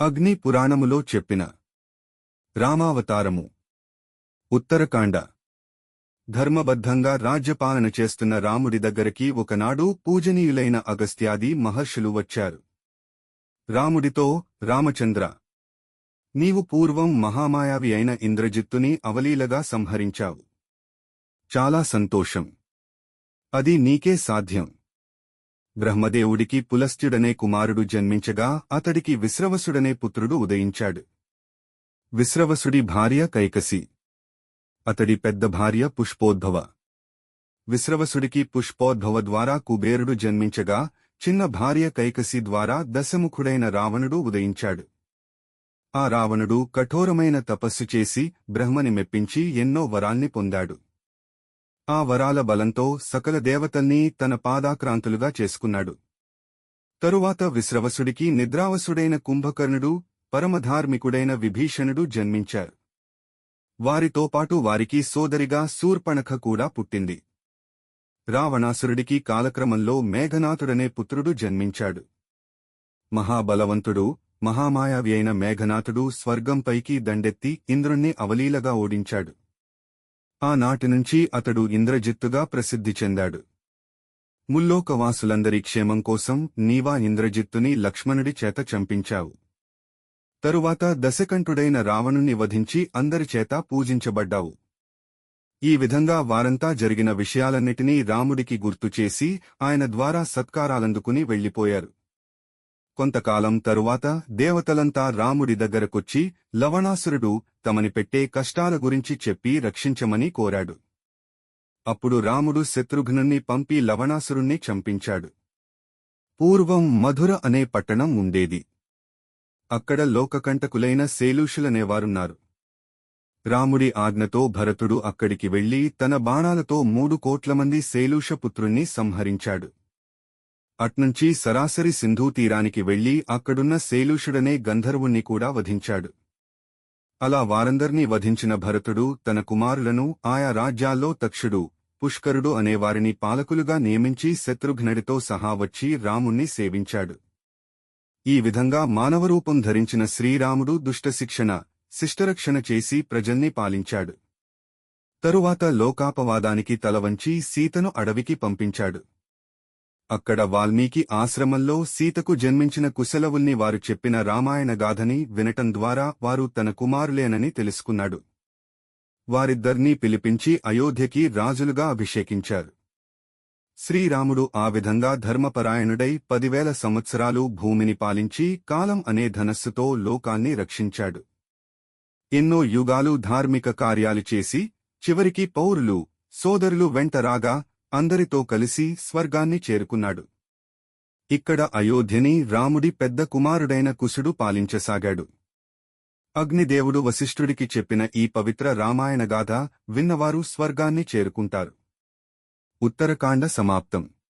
అగ్ని పురాణములో చెప్పిన రామావతారము. ఉత్తరకాండ. ధర్మబద్ధంగా రాజ్యపాలన చేస్తున్న రాముడి దగ్గరికి ఒకనాడు పూజనీయులైన అగస్త్యాది మహర్షులు వచ్చారు. రాముడితో రామచంద్ర నీవు పూర్వం మహామాయావి అయిన ఇంద్రజిత్తుని అవలీలగా సంహరించావు. చాలా సంతోషం. అది నీకే సాధ్యం. బ్రహ్మదేవుడికి పులస్త్యుడనే కుమారుడు జన్మించగా అతడికి విశ్రవసుడనే పుత్రుడు ఉదయించాడు. విశ్రవసుడి భార్య కైకసి. అతడి పెద్ద భార్య పుష్పోద్భవ. విశ్రవసుడికి పుష్పోద్భవ ద్వారా కుబేరుడు జన్మించగా చిన్న భార్య కైకసి ద్వారా దశముఖుడైన రావణుడు ఉదయించాడు. ఆ రావణుడు కఠోరమైన తపస్సు చేసి బ్రహ్మని మెప్పించి ఎన్నో వరాల్ని పొందాడు. ఆ వరాల బలంతో సకల దేవతల్ని తన పాదాక్రాంతులుగా చేసుకున్నాడు. తరువాత విశ్రవసుడికి నిద్రావసుడైన కుంభకర్ణుడు పరమధార్మికుడైన విభీషణుడు జన్మించారు. వారితో పాటు వారికి సోదరిగా శూర్పణఖ కూడా పుట్టింది. రావణాసురుడికి కాలక్రమంలో మేఘనాథుడనే పుత్రుడు జన్మించాడు. మహాబలవంతుడు మహామాయావి అయిన మేఘనాథుడు స్వర్గంపైకి దండెత్తి ఇంద్రుణ్ణి అవలీలగా ఓడించాడు. ఆనాటి నుంచి అతడు ఇంద్రజిత్తుగా ప్రసిద్ధి చెందాడు. ముల్లోకవాసులందరి క్షేమం కోసం నీవా ఇంద్రజిత్తుని లక్ష్మణుడి చేత చంపించావు. తరువాత దశకంఠుడైన రావణుణ్ణి వధించి అందరి చేత పూజించబడ్డావు. ఈ విధంగా వారంతా జరిగిన విషయాలన్నిటినీ రాముడికి గుర్తుచేసి ఆయన ద్వారా సత్కారాలందుకుని వెళ్ళిపోయారు కొంతకాలం తరువాత దేవతలంతా రాముడి దగ్గరకొచ్చి లవణాసురుడు తమని పెట్టే కష్టాల గురించి చెప్పి రక్షించమని కోరాడు. అప్పుడు రాముడు శత్రుఘ్నుణ్ణి పంపి లవణాసురుణ్ణి చంపించాడు. పూర్వం మధుర అనే పట్టణం ఉండేది. అక్కడ లోకకంటకులైన శేలూషులనేవారున్నారు. రాముడి ఆజ్ఞతో భరతుడు అక్కడికి వెళ్ళి తన బాణాలతో మూడు కోట్ల మంది శేలూషపుత్రుణ్ణి సంహరించాడు. అట్నుంచి సరాసరి సింధూ తీరానికి వెళ్ళి అక్కడున్న శేలూషుడనే గంధర్వుణ్ణి కూడా వధించాడు. అలా వారందర్నీ వధించిన భరతుడు తన కుమారులను ఆయా రాజ్యాల్లో తక్షుడు పుష్కరుడు అనేవారిని పాలకులుగా నియమించి శత్రుఘ్నుడితో సహా వచ్చి రాముణ్ణి సేవించాడు. ఈ విధంగా మానవరూపం ధరించిన శ్రీరాముడు దుష్టశిక్షణ శిష్టరక్షణ చేసి ప్రజల్ని పాలించాడు. తరువాత లోకాపవాదానికి తలవంచి సీతను అడవికి పంపించాడు. అక్కడ వాల్మీకి ఆశ్రమంలో సీతకు జన్మించిన కుశలవుల్ని వారు చెప్పిన రామాయణ గాథని వినటం ద్వారా వారు తన కుమారులేనని తెలుసుకున్నాడు. వారిద్దర్నీ పిలిపించి అయోధ్యకి రాజులుగా అభిషేకించారు. శ్రీరాముడు ఆ విధంగా ధర్మపరాయణుడై పదివేల సంవత్సరాలు భూమిని పాలించి కాలం అనే ధనస్సుతో లోకాన్ని రక్షించాడు. ఎన్నో యుగాలు ధార్మిక కార్యాలు చేసి చివరికి పౌరులు సోదరులు వెంట రాగా అందరితో కలిసి స్వర్గాన్ని చేరుకున్నాడు. ఇక్కడ అయోధ్యని రాముడి పెద్ద కుమారుడైన కుశుడు పాలించసాగాడు. అగ్నిదేవుడు వశిష్ఠుడికి చెప్పిన ఈ పవిత్ర రామాయణగాథ విన్నవారు స్వర్గాన్ని చేరుకుంటారు. ఉత్తరకాండ సమాప్తం.